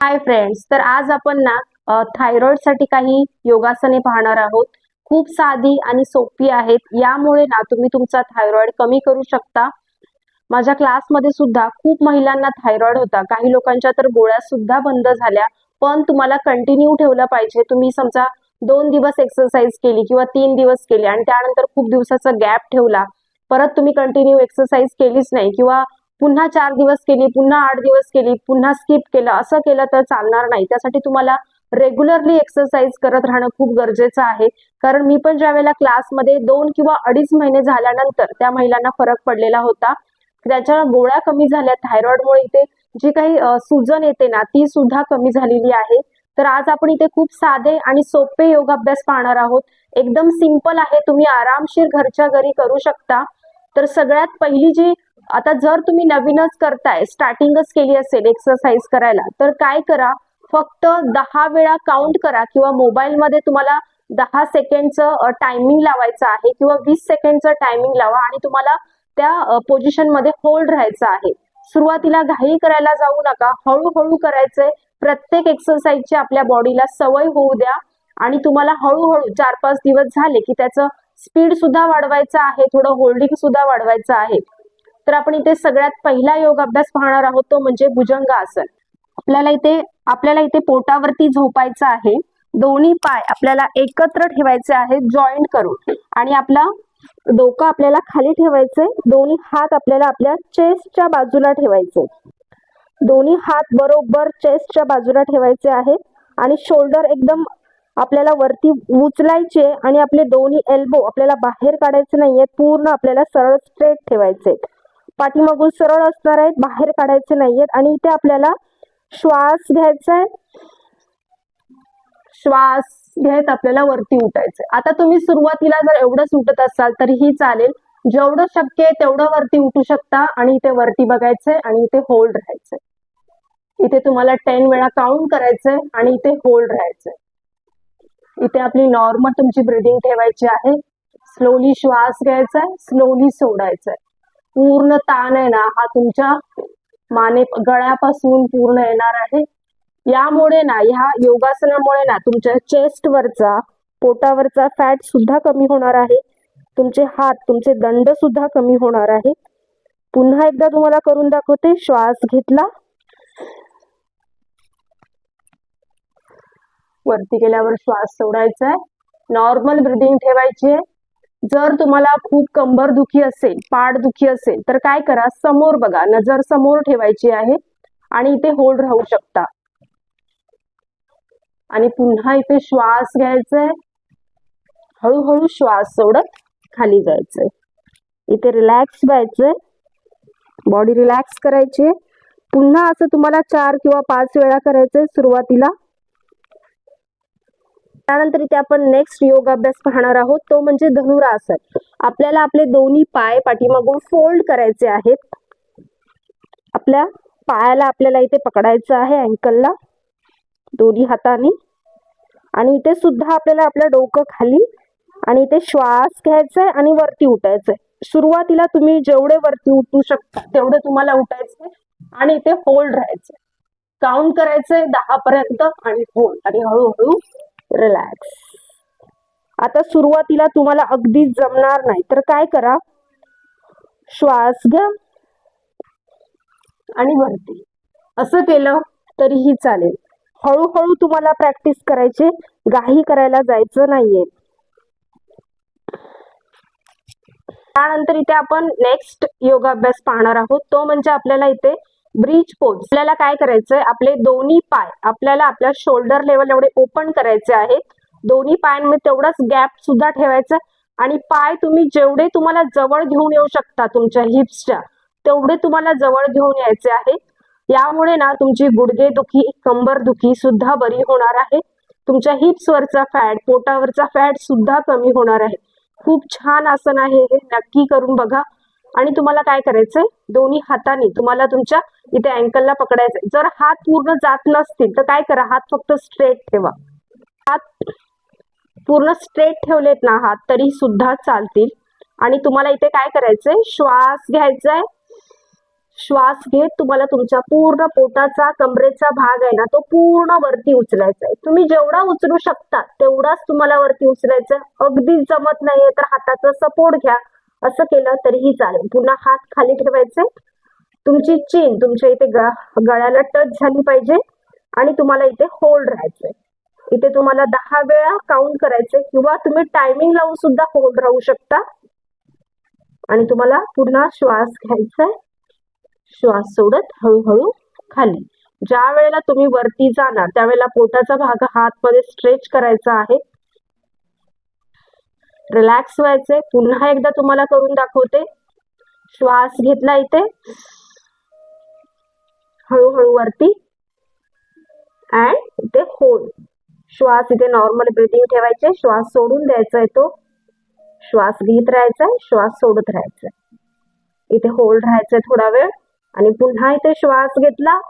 Hi friends तर आज आपण ना थायरॉइडसाठी काही योगासने पाहणार आहोत. खूप साधी आणि सोपी आहेत. यामुळे ना तुम्ही तुमचा थायरॉइड कमी करू शकता. माझ्या क्लासमध्ये सुद्धा खूप महिलांना थायरॉइड होता. काही लोकांच्या तर गोळ्या सुद्धा बंद झाल्या. पण तुम्हाला कंटिन्यू ठेवलं पाहिजे. तुम्ही समजा दोन दिवस एक्सरसाइज केली किंवा तीन दिवस केली आणि त्यानंतर खूप दिवसाचा गॅप ठेवला. परत तुम्ही कंटिन्यू एक्सरसाइज केलीच नाही किंवा पुन्हा चार दिवस केली पुन्हा आठ दिवस केली पुन्हा स्किप केलं असं केलं तर चालणार नाही. त्यासाठी तुम्हाला रेग्युलरली एक्सरसाइज करत राहणं खूप गरजेचं आहे. कारण मी पण ज्या वेळेला क्लासमध्ये दोन किंवा अडीच महिने झाल्यानंतर त्या महिलांना फरक पडलेला होता. त्याच्या गोळ्या कमी झाल्या थायरॉइडमुळे इथे जी काही सुजन सूजन येते ना ती सुद्धा कमी झालेली आहे. तर आज आपण इथे खूप साधे आणि सोपे योगाभ्यास पाहणार आहोत. एकदम सिंपल आहे तुम्ही आरामशीर घरच्या घरी करू शकता. तर सगळ्यात पहिली जी आता जर तुम्ही नवीनच करताय स्टार्टिंगच केली असेल एक्सरसाइज करायला तर काय करा? फक्त दहा वेळा काउंट करा किंवा मोबाईलमध्ये तुम्हाला दहा सेकंडचं टायमिंग लावायचं आहे किंवा वीस सेकंडचं टायमिंग लावा आणि तुम्हाला त्या पोझिशनमध्ये होल्ड राहायचं आहे. सुरुवातीला घाई करायला जाऊ नका. हळूहळू करायचंय. प्रत्येक एक्सरसाइजची आपल्या बॉडीला सवय होऊ द्या. आणि तुम्हाला हळूहळू चार पाच दिवस झाले की त्याचं स्पीड सुद्धा वाढवायचं आहे. थोडं होल्डिंग सुद्धा वाढवायचं आहे. तर आपण इथे सगळ्यात पहिला योग अभ्यास पाहणार आहोत तो म्हणजे भुजंग आसन. आपल्याला इथे आपल्याला इथे पोटावरती झोपायचं आहे. दोन्ही पाय आपल्याला एकत्र ठेवायचे आहेत जॉईंट करून. आणि आपला डोकं आपल्याला खाली ठेवायचंय. दोन्ही हात आपल्याला आपल्या चेस्टच्या बाजूला ठेवायचे दोन्ही हात बरोबर चेस्टच्या बाजूला ठेवायचे आहेत आणि शोल्डर एकदम आपल्याला वरती उचलायचे आणि आपले दोन्ही एल्बो आपल्याला बाहेर काढायचे नाहीयेत. पूर्ण आपल्याला सरळ स्ट्रेट ठेवायचे पाठीमागून सरळ असणार आहेत बाहेर काढायचे नाहीयेत आणि इथे आपल्याला श्वास घ्यायचा आहे. श्वास घेत आपल्याला वरती उठायचंय. आता तुम्ही सुरुवातीला जर एवढंच उठत असाल तरीही चालेल. जेवढं शक्य आहे तेवढं वरती उठू शकता आणि इथे वरती बघायचंय आणि इथे होल्ड राहायचंय. इथे तुम्हाला टेन वेळा काउंट करायचंय आणि इथे होल्ड राहायचंय. इथे आपली नॉर्मल तुमची ब्रिदिंग ठेवायची आहे. स्लोली श्वास घ्यायचा आहे स्लोली सोडायचा आहे पूर्ण ताण आहे ना हा तुमच्या माने गळ्यापासून पूर्ण येणार आहे. यामुळे ना ह्या योगासनामुळे ना तुमच्या चेस्ट वरचा पोटावरचा फॅट सुद्धा कमी होणार आहे. तुमचे हात तुमचे दंड सुद्धा कमी होणार आहे. पुन्हा एकदा तुम्हाला करून दाखवते. श्वास घेतला. वरती गेल्यावर श्वास सोडायचा आहे. नॉर्मल ब्रिदिंग ठेवायची आहे. जर तुम्हाला खूप कंबर दुखी असेल पाठ दुखी असेल तर काय करा? समोर बघा. नजर समोर ठेवायची आहे आणि इथे होल्ड राहू शकता. आणि पुन्हा इथे श्वास घ्यायचाय. हळूहळू श्वास सोडत खाली जायचंय. इथे रिलॅक्स व्हायचंय. बॉडी रिलॅक्स करायची पुन्हा असं तुम्हाला चार किंवा पाच वेळा करायचंय सुरुवातीला. त्यानंतर इथे आपण नेक्स्ट योग अभ्यास पाहणार आहोत. तो म्हणजे धनुरासन. आपल्याला आपले दोन्ही पाय पाठीमागून फोल्ड करायचे आहेत. आपल्या पायाला आपल्याला इथे पकडायचं आहे अँकलला दोन्ही हाताने. आणि इथे सुद्धा आपल्याला आपलं डोकं खाली आणि इथे श्वास घ्यायचा आहे आणि वरती उठायचंय. सुरुवातीला तुम्ही जेवढे वरती उठू शकता तेवढे तुम्हाला उठायचंय आणि इथे होल्ड राहायचंय. काउंट करायचंय दहा पर्यंत आणि होल्ड आणि हळूहळू रिलॅक्स आता सुरुवातीला तुम्हाला अगदीच जमणार नाही. तर काय करा? श्वास घ्या. आणि वरती. असं केलं तरीही चालेल. हळूहळू तुम्हाला प्रॅक्टिस करायची. गाही करायला जायचं नाहीये. त्यानंतर इथे आपण नेक्स्ट योगाभ्यास पाहणार आहोत. तो म्हणजे आपल्याला इथे ब्रिज पोज आपल्याला काय करायचंय? आपले दोन्ही पाय आपल्याला आपल्या शोल्डर लेवल एवढे ओपन करायचे आहेत. दोन्ही पायांमध्ये तेवढाच गॅप सुद्धा ठेवायचा आणि पाय तुम्ही जेवढे तुम्हाला जवळ घेऊन येऊ शकता तुमच्या हिप्सच्या तेवढे तुम्हाला जवळ घेऊन यायचे आहेत यामुळे ना तुमची गुडघे दुखी कंबर दुखी सुद्धा बरी होणार आहे. तुमच्या हिप्स वरचा फॅट पोटावरचा फॅट सुद्धा कमी होणार आहे. खूप छान आसन आहे हे. नक्की करून बघा. आणि तुम्हाला काय करायचंय? दोन्ही हाताने तुम्हाला तुमच्या इथे अँकलला पकडायचंय. जर हात पूर्ण जात नसतील तर काय करा? हात फक्त स्ट्रेट ठेवा. हात पूर्ण स्ट्रेट ठेवलेत ना हात तरी सुद्धा चालतील. आणि तुम्हाला इथे काय करायचंय? श्वास घ्यायचाय. श्वास घेत तुम्हाला तुमच्या पूर्ण पोटाचा कमरेचा भाग आहे ना तो पूर्ण वरती उचलायचा आहे तुम्ही जेवढा उचलू शकता तेवढाच तुम्हाला वरती उचलायचं अगदी जमत नाहीये तर हाताचा सपोर्ट घ्या. असं केलं तरीही चालेल. पुन्हा हात खाली ठेवायचे. तुमची चीन तुमच्या इथे गळ्याला टच झाली पाहिजे आणि तुम्हाला इथे होल्ड राहायचंय. इथे तुम्हाला दहा वेळा काउंट करायचे किंवा तुम्ही टायमिंग लावून सुद्धा होल्ड राहू शकता. आणि तुम्हाला पुन्हा श्वास घ्यायचा आहे श्वास सोडत हळूहळू खाली. ज्या वेळेला तुम्ही वरती जाणार त्यावेळेला पोटाचा भाग हातमध्ये स्ट्रेच करायचा आहे. रिलॅक्स व्हायचंय. पुन्हा एकदा तुम्हाला करून दाखवते. श्वास घेतला इथे. हळूहळू वरती. अँड इथे होल्ड श्वास इथे नॉर्मल ब्रिदिंग ठेवायचे. श्वास सोडून द्यायचा आहे तो. श्वास घेत राहायचा आहे श्वास सोडत राहायचा आहे इथे होल्ड राहायचंय थोडा वेळ. आणि पुन्हा इथे श्वास घेतला.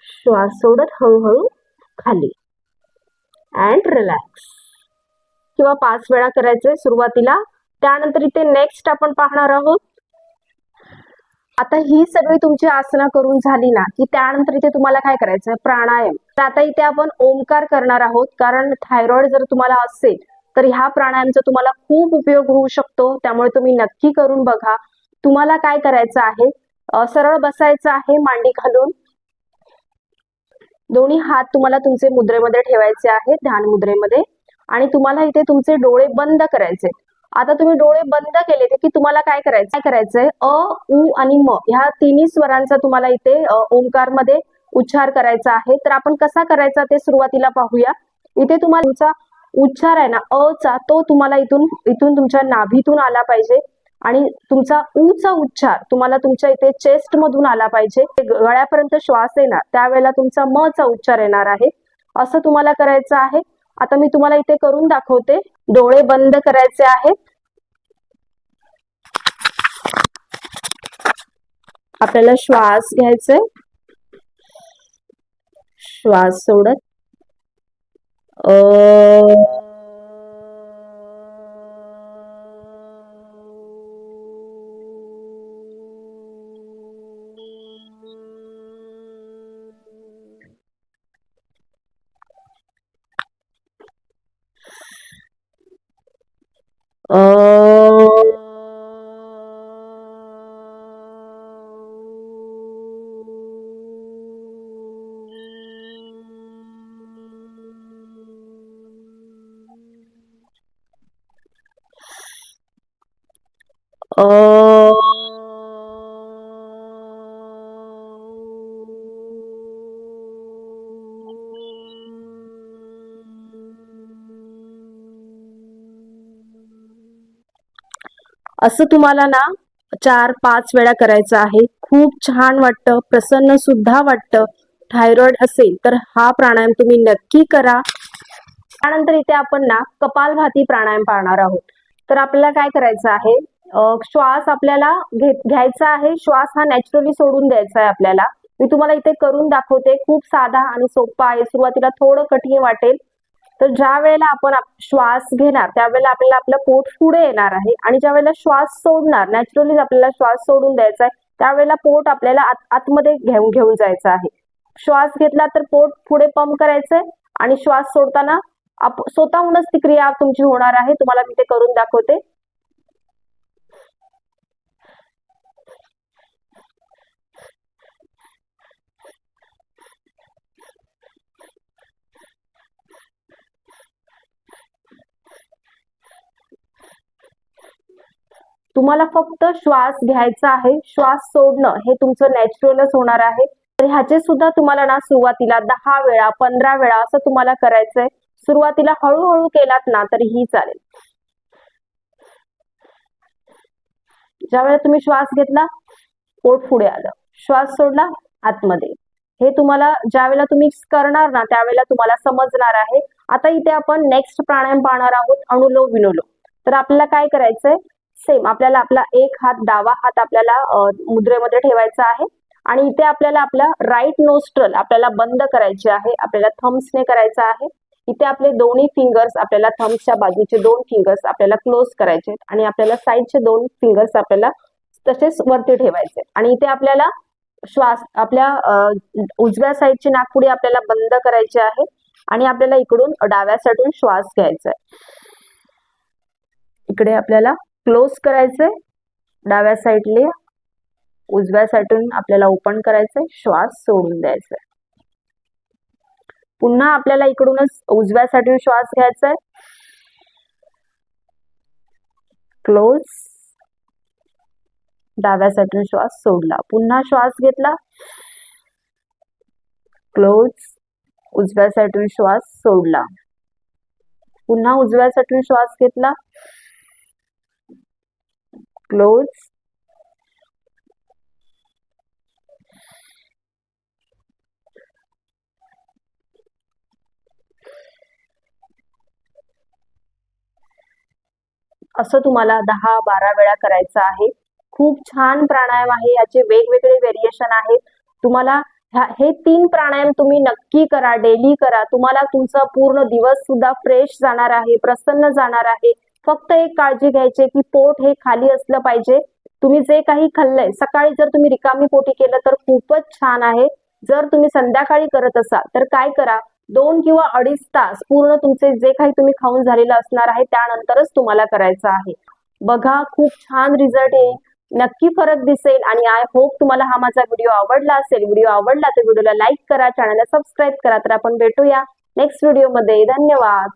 श्वास सोडत हळूहळू खाली. अँड रिलॅक्स किंवा पाच वेळा करायचे सुरुवातीला. त्यानंतर इथे नेक्स्ट आपण पाहणार आहोत. आता ही सगळी तुमची आसनं करून झाली ना की त्यानंतर इथे तुम्हाला काय करायचं प्राणायाम. तर आता इथे आपण ओमकार करणार आहोत कारण थायरॉइड जर तुम्हाला असेल तर ह्या प्राणायामचा तुम्हाला खूप उपयोग होऊ शकतो. त्यामुळे तुम्ही नक्की करून बघा. तुम्हाला काय करायचं आहे? सरळ बसायचं आहे मांडी घालून. दोन्ही हात तुम्हाला तुमचे मुद्रेमध्ये ठेवायचे आहेत ध्यान मुद्रेमध्ये. आणि तुम्हाला इथे तुमचे डोळे बंद करायचे. आता तुम्ही डोळे बंद केले की तुम्हाला काय करायचं? काय करायचंय? अ उ आणि म ह्या तिन्ही स्वरांचा तुम्हाला इथे ओंकारमध्ये उच्चार करायचा आहे. तर आपण कसा करायचा ते सुरुवातीला पाहूया. इथे तुम्हाला तुमचा उच्चार आहे ना अ चा तो तुम्हाला इथून इथून तुमच्या नाभीतून आला पाहिजे. आणि तुमचा ऊ चा उच्चार तुम्हाला तुमच्या इथे चेस्ट मधून आला पाहिजे. गळ्यापर्यंत श्वास येणार त्यावेळेला तुमचा म चा उच्चार येणार आहे. असं तुम्हाला करायचं आहे. आता मी तुम्हाला इथे करून दाखवते. डोळे बंद करायचे आहेत. आपल्याला श्वास घ्यायचे. श्वास सोडत. अ 呃 असं तुम्हाला ना चार पाच वेळा करायचं आहे. खूप छान वाटतं प्रसन्न सुद्धा वाटतं. थायरॉइड असेल तर हा प्राणायाम तुम्ही नक्की करा. त्यानंतर इथे आपण ना कपालभाती प्राणायाम पाहणार आहोत. तर आपल्याला काय करायचं आहे? श्वास आपल्याला घ्यायचा आहे. श्वास हा नॅचरली सोडून द्यायचा आहे आपल्याला. मी तुम्हाला इथे करून दाखवते. खूप साधा आणि सोपा आहे. सुरुवातीला थोडं कठीण वाटेल. तर ज्या वेळेला आपण श्वास घेणार त्यावेळेला आपल्याला आपलं पोट पुढे येणार आहे आणि ज्या वेळेला श्वास सोडणार नॅचरली आपल्याला श्वास सोडून द्यायचा आहे त्यावेळेला पोट आपल्याला आतमध्ये घेऊन घेऊन जायचं आहे. श्वास घेतला तर पोट पुढे पंप करायचंय आणि श्वास सोडताना स्वतःहूनच ती क्रिया तुमची होणार आहे. तुम्हाला मी ते करून दाखवते. तुम्हाला फक्त श्वास घ्यायचा आहे श्वास सोडणं हे तुमचं नॅचरलच होणार आहे. तर ह्याचे सुद्धा तुम्हाला ना सुरुवातीला दहा वेळा पंधरा वेळा असं तुम्हाला करायचंय. सुरुवातीला हळूहळू केलात ना तरीही चालेल. ज्या वेळेला तुम्ही श्वास घेतला पोट पुढे आलं. श्वास सोडला आतमध्ये. हे तुम्हाला ज्या वेळेला तुम्ही करणार ना त्यावेळेला तुम्हाला समजणार आहे. आता इथे आपण नेक्स्ट प्राणायाम पाहणार आहोत अनुलोम विलोम तर आपल्याला काय करायचंय? सेम आपल्याला आपला एक हात डावा हात आपल्याला मुद्रेमध्ये ठेवायचा आहे. आणि इथे आपल्याला आपला राईट नोस्ट्रल आपल्याला बंद करायचे आहे. आपल्याला थम्सने करायचं आहे. इथे आपले दोन्ही फिंगर्स आपल्याला थम्सच्या बाजूचे दोन फिंगर्स आपल्याला क्लोज करायचे आणि आपल्याला साईडचे दोन फिंगर्स आपल्याला तसेच वरती ठेवायचे आणि इथे आपल्याला श्वास आपल्या उजव्या साईडची नागपुडी आपल्याला बंद करायची आहे. आणि आपल्याला इकडून डाव्या साईडून श्वास घ्यायचा आहे. इकडे आपल्याला क्लोज करायचे डाव्या साईडले उजव्या साईडून आपल्याला ओपन करायचंय. श्वास सोडून द्यायचा पुन्हा आपल्याला इकडूनच उजव्या साईडून श्वास घ्यायचा आहे क्लोज. डाव्या साईडून श्वास सोडला. पुन्हा श्वास घेतला. क्लोज. उजव्या साईडून श्वास सोडला. पुन्हा उजव्या साईडून श्वास घेतला. क्लोज. असं तुम्हाला दहा बारा वेळा करायचं आहे. खूप छान प्राणायाम आहे. याचे वेगवेगळे व्हेरिएशन आहेत. तुम्हाला हे तीन प्राणायाम तुम्ही नक्की करा. डेली करा. तुम्हाला तुमचा पूर्ण दिवस सुद्धा फ्रेश जाणार आहे. प्रसन्न जाणार आहे. फक्त एक काळजी घ्यायची की पोट हे खाली असलं पाहिजे. तुम्ही जे काही खाल्लंय सकाळी जर तुम्ही रिकामी पोटी केलं तर खूपच छान आहे. जर तुम्ही संध्याकाळी करत असाल तर काय करा दोन किंवा अडीच तास पूर्ण तुमचे जे काही तुम्ही खाऊन झालेलं असणार आहे त्यानंतरच तुम्हाला करायचं आहे. बघा खूप छान रिझल्ट येईल. नक्की फरक दिसेल आणि आय होप तुम्हाला हा माझा व्हिडिओ आवडला असेल. व्हिडिओ आवडला तर व्हिडिओला लाईक करा चॅनलला सबस्क्राईब करा तर आपण भेटूया नेक्स्ट व्हिडिओमध्ये धन्यवाद.